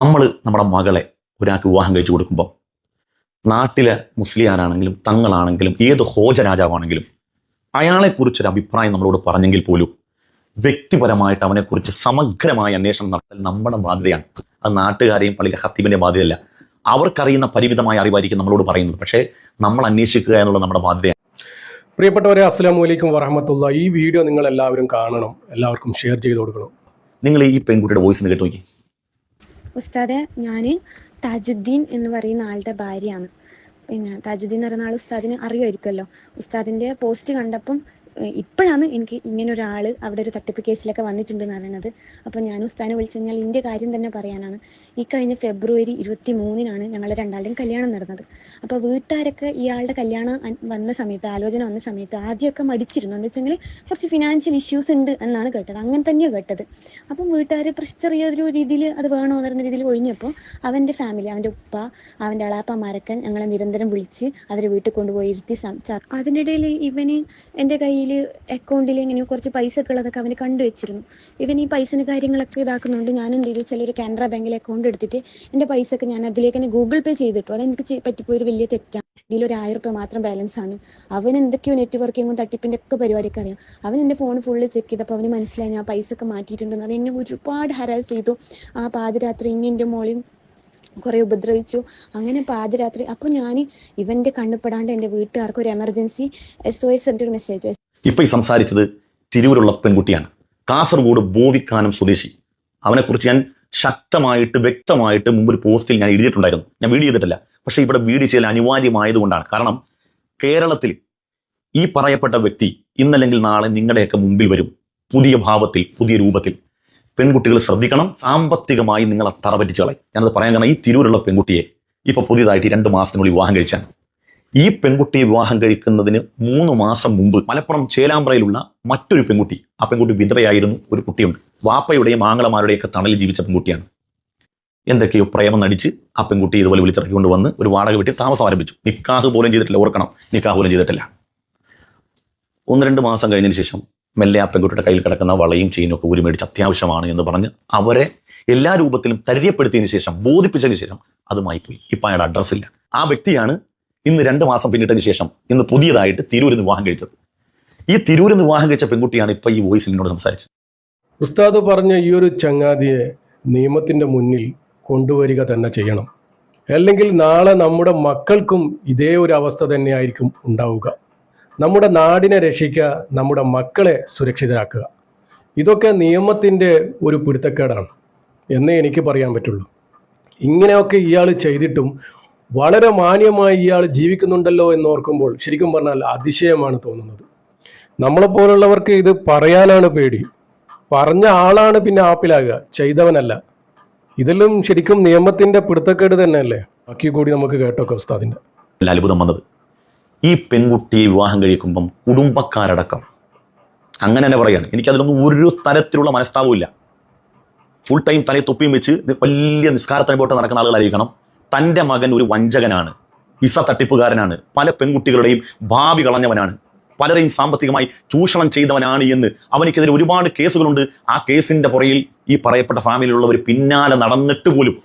നമ്മൾ നമ്മുടെ മകളെ ഒരാൾക്ക് വിവാഹം കഴിച്ചു കൊടുക്കുമ്പോൾ നാട്ടിലെ മുസ്ലിയാരാണെങ്കിലും തങ്ങളാണെങ്കിലും ഏത് ഹോജ രാജാവാണെങ്കിലും അയാളെക്കുറിച്ചൊരു അഭിപ്രായം നമ്മളോട് പറഞ്ഞെങ്കിൽ പോലും വ്യക്തിപരമായിട്ട് അവനെക്കുറിച്ച് സമഗ്രമായ അന്വേഷണം നടത്തൽ നമ്മുടെ ബാധ്യതയാണ്. അത് നാട്ടുകാരെയും പള്ളിയിലെ ഹത്തീബിന്റെ ബാധ്യതയല്ല. അവർക്കറിയുന്ന പരിമിതമായ അറിവായിരിക്കും നമ്മളോട് പറയുന്നത്. പക്ഷേ നമ്മൾ അന്വേഷിക്കുക എന്നുള്ളത് നമ്മുടെ ബാധ്യതയാണ്. പ്രിയപ്പെട്ടവരെ അസ്സാം വലൈക്കും വറഹമത്തുള്ള ഈ വീഡിയോ നിങ്ങൾ എല്ലാവരും കാണണം. എല്ലാവർക്കും ഷെയർ ചെയ്ത് കൊടുക്കണം. നിങ്ങൾ ഈ പെൺകുട്ടിയുടെ വോയിസ് കേട്ട് നോക്കി ഉസ്താദെ ഞാൻ താജുദ്ദീൻ എന്ന് പറയുന്ന ആളുടെ ഭാര്യയാണ്. പിന്നെ താജുദ്ദീൻ എന്ന് പറയുന്ന ആൾ ഉസ്താദിന് അറിയുമായിരിക്കുമല്ലോ. ഉസ്താദിന്റെ പോസ്റ്റ് കണ്ടപ്പം ഇപ്പോഴാണ് എനിക്ക് ഇങ്ങനെ ഒരാൾ അവിടെ ഒരു തട്ടിപ്പ് കേസിലൊക്കെ വന്നിട്ടുണ്ട് എന്ന് പറയുന്നത് അപ്പോൾ ഞാൻ ഉസ്താനെ വിളിച്ചു കഴിഞ്ഞാൽ എന്റെ കാര്യം തന്നെ പറയാനാണ്. ഈ കഴിഞ്ഞ ഫെബ്രുവരി ഇരുപത്തി മൂന്നിനാണ് ഞങ്ങളുടെ രണ്ടാളുടെയും കല്യാണം നടന്നത്. അപ്പോൾ വീട്ടുകാരൊക്കെ ഇയാളുടെ കല്യാണം വന്ന സമയത്ത് ആലോചന വന്ന സമയത്ത് ആദ്യമൊക്കെ മടിച്ചിരുന്നു. എന്ന് വെച്ചെങ്കിൽ കുറച്ച് ഫിനാൻഷ്യൽ ഇഷ്യൂസ് ഉണ്ട് എന്നാണ് കേട്ടത്. അങ്ങനെ തന്നെയാണ് കേട്ടത്. അപ്പം വീട്ടുകാർ ചെറിയൊരു രീതിയിൽ അത് വേണോ എന്ന് പറയുന്ന രീതിയിൽ ഒഴിഞ്ഞപ്പോൾ അവന്റെ ഫാമിലി അവന്റെ ഉപ്പ അവന്റെ അളാപ്പമാരൊക്കെ ഞങ്ങളെ നിരന്തരം വിളിച്ച് അവരെ വീട്ടിൽ കൊണ്ടുപോയി ഇരുത്തി സംസാ അതിനിടയിൽ ഇവന് എന്റെ കയ്യിൽ അക്കൗണ്ടിൽ ഇങ്ങനെ കുറച്ച് പൈസ ഒക്കെ ഉള്ളതൊക്കെ അവന് കണ്ടുവച്ചിരുന്നു ഇവൻ ഈ പൈസന് കാര്യങ്ങളൊക്കെ ഇതാക്കുന്നുണ്ട്. ഞാൻ എന്ത് ചെയ്തു? ചിലൊരു കാനറ ബാങ്കിൽ അക്കൗണ്ട് എടുത്തിട്ട് എന്റെ പൈസ ഒക്കെ ഞാൻ അതിലേക്ക് തന്നെ ഗൂഗിൾ പേ ചെയ്തിട്ടു. അതെനിക്ക് പറ്റിപ്പോയി ഒരു വലിയ തെറ്റാണ് ഇതിൽ ഒരു ആയിരം രൂപ മാത്രം ബാലൻസ് ആണ്. അവൻ എന്തൊക്കെയോ നെറ്റ്വർക്കിങ്ങും തട്ടിപ്പിന്റെ ഒക്കെ പരിപാടിയൊക്കെ അറിയാം. അവൻ എന്റെ ഫോൺ ഫുള്ള് ചെക്ക് ചെയ്തപ്പോൾ അവന് മനസ്സിലായി ഞാൻ പൈസ ഒക്കെ മാറ്റിയിട്ടുണ്ടെന്ന്. അത് എന്നെ ഒരുപാട് ഹരാസ് ചെയ്തു. ആ പാതിരാത്രി ഇനി എന്റെ മോളിയും കുറേ ഉപദ്രവിച്ചു. അങ്ങനെ പാതിരാത്രി അപ്പോൾ ഞാൻ ഇവന്റെ കണ്ണുപ്പെടാണ്ട് എന്റെ വീട്ടുകാർക്ക് ഒരു എമർജൻസി എസ് ഒ എസ് ഒരു മെസ്സേജ് ഇപ്പൊ ഈ സംസാരിച്ചത് തിരൂരുള്ള പെൺകുട്ടിയാണ്. കാസർഗോഡ് ബോവിക്കാനം സ്വദേശി. അവനെക്കുറിച്ച് ഞാൻ ശക്തമായിട്ട് വ്യക്തമായിട്ട് മുമ്പ് ഒരു പോസ്റ്റിൽ ഞാൻ എഴുതിയിട്ടുണ്ടായിരുന്നു. ഞാൻ വീഡിയോ ചെയ്തിട്ടില്ല. പക്ഷേ ഇവിടെ വീഡിയോ ചെയ്യൽ അനിവാര്യമായതുകൊണ്ടാണ്. കാരണം കേരളത്തിൽ ഈ പറയപ്പെട്ട വ്യക്തി ഇന്നല്ലെങ്കിൽ നാളെ നിങ്ങളുടെയൊക്കെ മുമ്പിൽ വരും. പുതിയ ഭാവത്തിൽ പുതിയ രൂപത്തിൽ. പെൺകുട്ടികൾ ശ്രദ്ധിക്കണം. സാമ്പത്തികമായി നിങ്ങളെ തറ കളയും. ഞാനത് പറയാൻ കാരണം ഈ തിരൂരുള്ള പെൺകുട്ടിയെ ഇപ്പോൾ പുതിയതായിട്ട് രണ്ട് മാസത്തിനുള്ളിൽ വിവാഹം കഴിച്ചാൽ ഈ പെൺകുട്ടിയെ വിവാഹം കഴിക്കുന്നതിന് മൂന്ന് മാസം മുമ്പ് മലപ്പുറം ചേലാമ്പ്രയിലുള്ള മറ്റൊരു പെൺകുട്ടി ആ പെൺകുട്ടി വിധവയായിരുന്നു ഒരു കുട്ടിയുണ്ട്. വാപ്പയുടെയും ആങ്ങളമാരുടെയും ഒക്കെ തണലിൽ ജീവിച്ച പെൺകുട്ടിയാണ്. എന്തൊക്കെയോ പ്രേമം നടിച്ച് ആ പെൺകുട്ടി ഇതുപോലെ വിളിച്ചിറക്കിക്കൊണ്ട് വന്ന് ഒരു വാടക വീട്ടിൽ താമസം ആരംഭിച്ചു. നിക്കാഹ് പോലും ചെയ്തിട്ടില്ല ഓർക്കണം. നിക്കാഹ് പോലും ചെയ്തിട്ടില്ല. ഒന്ന് രണ്ട് മാസം കഴിഞ്ഞതിന് ശേഷം മെല്ലെ ആ പെൺകുട്ടിയുടെ കയ്യിൽ കിടക്കുന്ന വളയും ചെയിനും ഒക്കെ ഊരി മേടിച്ച് അത്യാവശ്യമാണ് എന്ന് പറഞ്ഞ് അവരെ എല്ലാ രൂപത്തിലും തരിയപ്പെടുത്തിയതിനു ശേഷം ബോധിപ്പിച്ചതിന് ശേഷം അതുമായി പോയി. ഇപ്പം അയാളുടെ അഡ്രസ്സില്ല ആ വ്യക്തിയാണ് ഇന്ന് രണ്ട് മാസം പിന്നിട്ടതിന് ശേഷം ഇന്ന് പുതിയതായിട്ട് തിരൂരിൽ വിവാഹം കഴിച്ചത്. ഈ തിരൂരിൽ വിവാഹം കഴിച്ച പെൺകുട്ടിയാണ് ഇപ്പൊ ഈ വോയിസിൽ എന്നോട് സംസാരിച്ചത്. ഉസ്താദ് പറഞ്ഞ ഈ ഒരു ചങ്ങാതിയെ നിയമത്തിന്റെ മുന്നിൽ കൊണ്ടുവരിക തന്നെ ചെയ്യണം. അല്ലെങ്കിൽ നാളെ നമ്മുടെ മക്കൾക്കും ഇതേ ഒരു അവസ്ഥ തന്നെയായിരിക്കും ഉണ്ടാവുക. നമ്മുടെ നാടിനെ രക്ഷിക്കുക നമ്മുടെ മക്കളെ സുരക്ഷിതരാക്കുക. ഇതൊക്കെ നിയമത്തിന്റെ ഒരു പിടുത്തക്കേടാണ്. എന്നേ എനിക്ക് പറയാൻ പറ്റുള്ളൂ. ഇങ്ങനെയൊക്കെ ഇയാൾ ചെയ്തിട്ടും വളരെ മാന്യമായി ഇയാൾ ജീവിക്കുന്നുണ്ടല്ലോ എന്ന് ഓർക്കുമ്പോൾ ശരിക്കും പറഞ്ഞാൽ അതിശയമാണ് തോന്നുന്നത്. നമ്മളെപ്പോലുള്ളവർക്ക് ഇത് പറയാനാണ് പേടി. പറഞ്ഞ ആളാണ് പിന്നെ ആപ്പിലാകുക. ചെയ്തവനല്ല. ഇതിലും ശരിക്കും നിയമത്തിന്റെ പിടുത്തക്കേട് തന്നെയല്ലേ? ബാക്കി കൂടി നമുക്ക് കേട്ടോ ഉസ്താദിന്റെ. അത്ഭുതം വന്നത്. ഈ പെൺകുട്ടിയെ വിവാഹം കഴിക്കുമ്പം കുടുംബക്കാരടക്കം. അങ്ങനെ തന്നെ പറയാണ്. എനിക്കതിലൊന്നും ഒരു തരത്തിലുള്ള മനസ്താപവും ഇല്ല. ഫുൾ ടൈം തലയിൽ തൊപ്പിയും വെച്ച് വലിയ നിസ്കാരത്തിന് പോട്ട് നടക്കുന്ന ആളുകളായിരിക്കണം. തന്റെ മകൻ ഒരു വഞ്ചകനാണ്. വിസ തട്ടിപ്പുകാരനാണ്. പല പെൺകുട്ടികളുടെയും ഭാവി കളഞ്ഞവനാണ്. പലരെയും സാമ്പത്തികമായി ചൂഷണം ചെയ്തവനാണ് എന്ന് അവനിക്കെതിരെ ഒരുപാട് കേസുകളുണ്ട്. ആ കേസിന്റെ പുറയിൽ ഈ പറയപ്പെട്ട ഫാമിലിയിലുള്ളവർ പിന്നാലെ നടന്നിട്ട് പോലും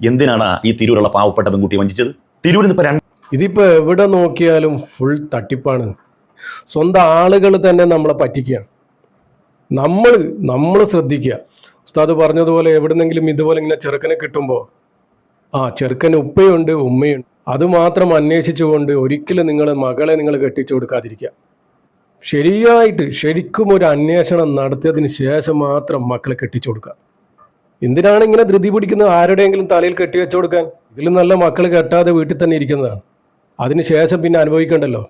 എന്തിനാണ് ഈ തിരൂരുള്ള പാവപ്പെട്ട പെൺകുട്ടി വഞ്ചിച്ചത്? തിരൂരിൽ നിന്ന് ഇപ്പൊ രണ്ട് ഇതിപ്പോ എവിടെ നോക്കിയാലും ഫുൾ തട്ടിപ്പാണ്. സ്വന്തം ആളുകൾ തന്നെ നമ്മളെ പറ്റിക്കുകയാണ്. നമ്മൾ നമ്മൾ ശ്രദ്ധിക്കുക. ഉസ്താദ് പറഞ്ഞതുപോലെ എവിടെന്നെങ്കിലും ഇതുപോലെ ഇങ്ങനെ ചെറുക്കനെ കിട്ടുമ്പോൾ ആ ചെറുക്കന് ഉപ്പയുണ്ട് ഉമ്മയുണ്ട്. അതുമാത്രം അന്വേഷിച്ചുകൊണ്ട് ഒരിക്കലും നിങ്ങൾ മകളെ നിങ്ങൾ കെട്ടിച്ചു കൊടുക്കാതിരിക്കുക. ശരിയായിട്ട് ശരിക്കും ഒരു അന്വേഷണം നടത്തിയതിന് ശേഷം മാത്രം മക്കളെ കെട്ടിച്ചു കൊടുക്കുക. എന്തിനാണ് ഇങ്ങനെ ധൃതി പിടിക്കുന്നത്? ആരുടെയെങ്കിലും തലയിൽ കെട്ടി വെച്ചു കൊടുക്കാൻ? ഇതിൽ നല്ല മക്കൾ കെട്ടാതെ വീട്ടിൽ തന്നെ ഇരിക്കുന്നതാണ്. അതിനുശേഷം പിന്നെ അനുഭവിക്കണ്ടല്ലോ.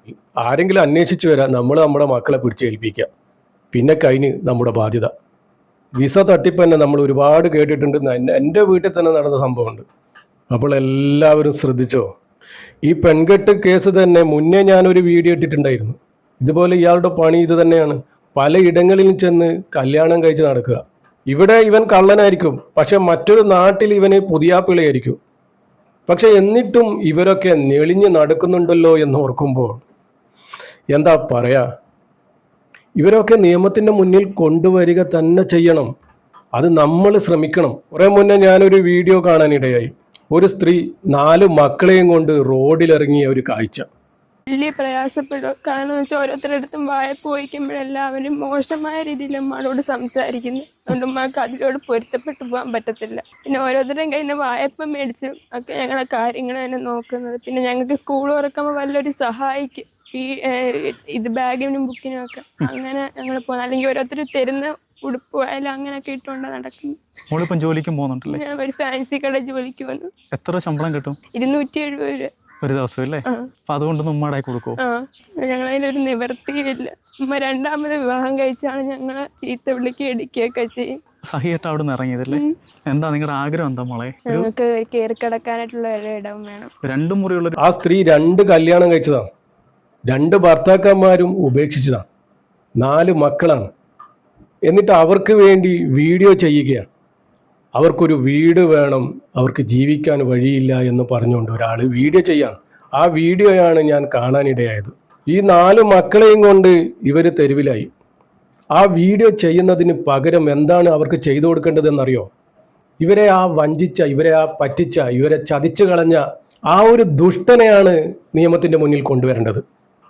ആരെങ്കിലും അന്വേഷിച്ചു വരാൻ നമ്മൾ നമ്മുടെ മക്കളെ പിടിച്ചേൽപ്പിക്കുക പിന്നെ കഴിഞ്ഞ് നമ്മുടെ ബാധ്യത. വിസ തട്ടിപ്പ് തന്നെ നമ്മൾ ഒരുപാട് കേട്ടിട്ടുണ്ട്. എന്റെ വീട്ടിൽ തന്നെ നടന്ന സംഭവമുണ്ട്. അപ്പോൾ എല്ലാവരും ശ്രദ്ധിച്ചോ? ഈ പെൺകെട്ട് കേസ് തന്നെ മുന്നേ ഞാനൊരു വീഡിയോ ഇട്ടിട്ടുണ്ടായിരുന്നു. ഇതുപോലെ ഇയാളുടെ പണി ഇത് തന്നെയാണ്. പലയിടങ്ങളിലും ചെന്ന് കല്യാണം കഴിച്ച് നടക്കുക. ഇവിടെ ഇവൻ കള്ളനായിരിക്കും. പക്ഷെ മറ്റൊരു നാട്ടിൽ ഇവന് പുതിയാപ്പിളയായിരിക്കും പക്ഷെ എന്നിട്ടും ഇവരൊക്കെ നെളിഞ്ഞ് നടക്കുന്നുണ്ടല്ലോ എന്ന് ഓർക്കുമ്പോൾ എന്താ പറയാ? ഇവരൊക്കെ നിയമത്തിന്റെ മുന്നിൽ കൊണ്ടുവരിക തന്നെ ചെയ്യണം. അത് നമ്മൾ ശ്രമിക്കണം. കുറേ മുന്നേ ഞാനൊരു വീഡിയോ കാണാനിടയായി. ഒരു സ്ത്രീ നാല് മക്കളെയും കൊണ്ട് റോഡിലിറങ്ങിയ ഒരു കാഴ്ച. വലിയ പ്രയാസപ്പെടും കാരണം വെച്ചാൽ ഓരോരുത്തരടുത്തും വായ്പ ചോദിക്കുമ്പോഴെല്ലാവരും മോശമായ രീതിയിൽ അമ്മയോട് സംസാരിക്കുന്നു. അതുകൊണ്ട് ഉമ്മക്ക് അതിലോട് പൊരുത്തപ്പെട്ടു പോകാൻ പറ്റത്തില്ല. പിന്നെ ഓരോരുത്തരുടെയും കയ്യിൽ നിന്ന് വായ്പ മേടിച്ച് ഒക്കെ ഞങ്ങളുടെ കാര്യങ്ങൾ തന്നെ നോക്കുന്നത്. പിന്നെ ഞങ്ങൾക്ക് സ്കൂൾ തുറക്കുമ്പോൾ വല്ലൊരു സഹായിക്കും. ഈ ഇത് ബാഗിനും ബുക്കിനും ഒക്കെ. അങ്ങനെ ഞങ്ങൾ പോകുന്നത് അല്ലെങ്കിൽ ഓരോരുത്തർ തരുന്ന ഉടുപ്പ് വയലും അങ്ങനെയൊക്കെ ഇട്ടുകൊണ്ട് നടക്കുന്നു. മോളിപ്പം ജോലിക്കും പോകുന്നുണ്ടല്ലേ? ഞാൻ ഒരു ഫാൻസി കട ജോലിക്ക് വന്നു എത്ര ശമ്പളം കിട്ടും? ഇരുന്നൂറ്റി എഴുപത് രൂപ. ഒരു ദിവസം അല്ലേ? അതുകൊണ്ട് അപ്പൊ ഉമ്മാടായി കൊടുക്കുമോ ആ. ഞങ്ങളതിലൊരു നിവർത്തിയില്ല. ഉമ്മ രണ്ടാമത് വിവാഹം കഴിച്ചാണ് ഞങ്ങളെ ചീത്ത വിളിക്കുക ഇടിക്കുകയൊക്കെ ചെയ്യും. സഹിയായിട്ട് അവിടെ നിന്ന് ഇറങ്ങിയതല്ലേ എന്താ നിങ്ങളുടെ ആഗ്രഹം എന്താ മോളെ? ഒരു ഞങ്ങൾക്ക് കയറി കിടക്കാനായിട്ടുള്ള ഒരു ഇടം വേണം. രണ്ടു മുറിയുള്ള ആ സ്ത്രീ രണ്ട് കല്യാണം കഴിച്ചതാണ് രണ്ട് ഭർത്താക്കന്മാരും ഉപേക്ഷിച്ചതാണ് നാല് മക്കളാണ്. എന്നിട്ട് അവർക്ക് വേണ്ടി വീഡിയോ ചെയ്യുകയാണ്. അവർക്കൊരു വീട് വേണം അവർക്ക് ജീവിക്കാൻ വഴിയില്ല എന്ന് പറഞ്ഞുകൊണ്ട് ഒരാൾ വീഡിയോ ചെയ്യാൻ ആ വീഡിയോയാണ് ഞാൻ കാണാനിടയായത്. ഈ നാല് മക്കളെയും കൊണ്ട് ഇവർ തെരുവിലായി. ആ വീഡിയോ ചെയ്യുന്നതിന് പകരം എന്താണ് അവർക്ക് ചെയ്തു കൊടുക്കേണ്ടതെന്നറിയോ? ഇവരെ ആ വഞ്ചിച്ച ഇവരെ ആ പറ്റിച്ച ഇവരെ ചതിച്ചു കളഞ്ഞ ആ ഒരു ദുഷ്ടനെയാണ് നിയമത്തിന്റെ മുന്നിൽ കൊണ്ടുവരേണ്ടത്.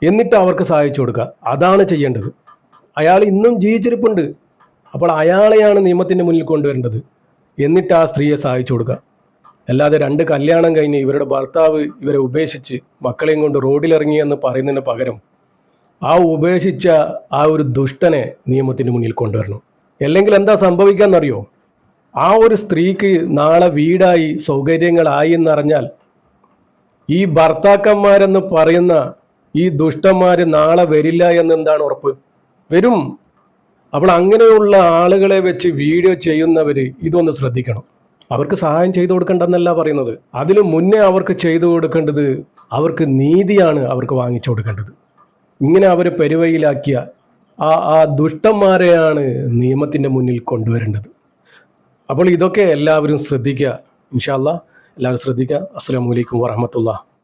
എന്നിട്ട് അവർക്ക് സഹായിച്ചു കൊടുക്കുക. അതാണ് ചെയ്യേണ്ടത്. അയാൾ ഇന്നും ജീവിച്ചിരിപ്പുണ്ട്. അപ്പോൾ അയാളെയാണ് നിയമത്തിന്റെ മുന്നിൽ കൊണ്ടുവരേണ്ടത്. എന്നിട്ട് ആ സ്ത്രീയെ സഹായിച്ചു കൊടുക്കുക. അല്ലാതെ രണ്ട് കല്യാണം കഴിഞ്ഞ് ഇവരുടെ ഭർത്താവ് ഇവരെ ഉപേക്ഷിച്ച് മക്കളെയും കൊണ്ട് റോഡിലിറങ്ങി എന്ന് പറയുന്നതിന് പകരം ആ ഉപേക്ഷിച്ച ആ ഒരു ദുഷ്ടനെ നിയമത്തിന് മുന്നിൽ കൊണ്ടുവരണം. അല്ലെങ്കിൽ എന്താ സംഭവിക്കാന്നറിയോ? ആ ഒരു സ്ത്രീക്ക് നാളെ വീടായി സൗകര്യങ്ങളായി എന്നറിഞ്ഞാൽ ഈ ഭർത്താക്കന്മാരെന്ന് പറയുന്ന ഈ ദുഷ്ടന്മാര് നാളെ വരില്ല എന്നെന്താണ് ഉറപ്പ്? വരും. അപ്പോൾ അങ്ങനെയുള്ള ആളുകളെ വെച്ച് വീഡിയോ ചെയ്യുന്നവർ ഇതൊന്ന് ശ്രദ്ധിക്കണം. അവർക്ക് സഹായം ചെയ്തു കൊടുക്കേണ്ടെന്നല്ല പറയുന്നത്. അതിനു മുന്നേ അവർക്ക് ചെയ്തു കൊടുക്കേണ്ടത് അവർക്ക് നീതിയാണ് അവർക്ക് വാങ്ങിച്ചു കൊടുക്കേണ്ടത്. ഇങ്ങനെ അവരെ പെരുവയിലാക്കിയ ആ ആ ദുഷ്ടന്മാരെയാണ് നിയമത്തിന്റെ മുന്നിൽ കൊണ്ടുവരേണ്ടത്. അപ്പോൾ ഇതൊക്കെ എല്ലാവരും ശ്രദ്ധിക്കുക. ഇൻഷാല്ല എല്ലാവരും ശ്രദ്ധിക്കുക. അസ്സാം വലൈക്കും വറഹമത്തുള്ള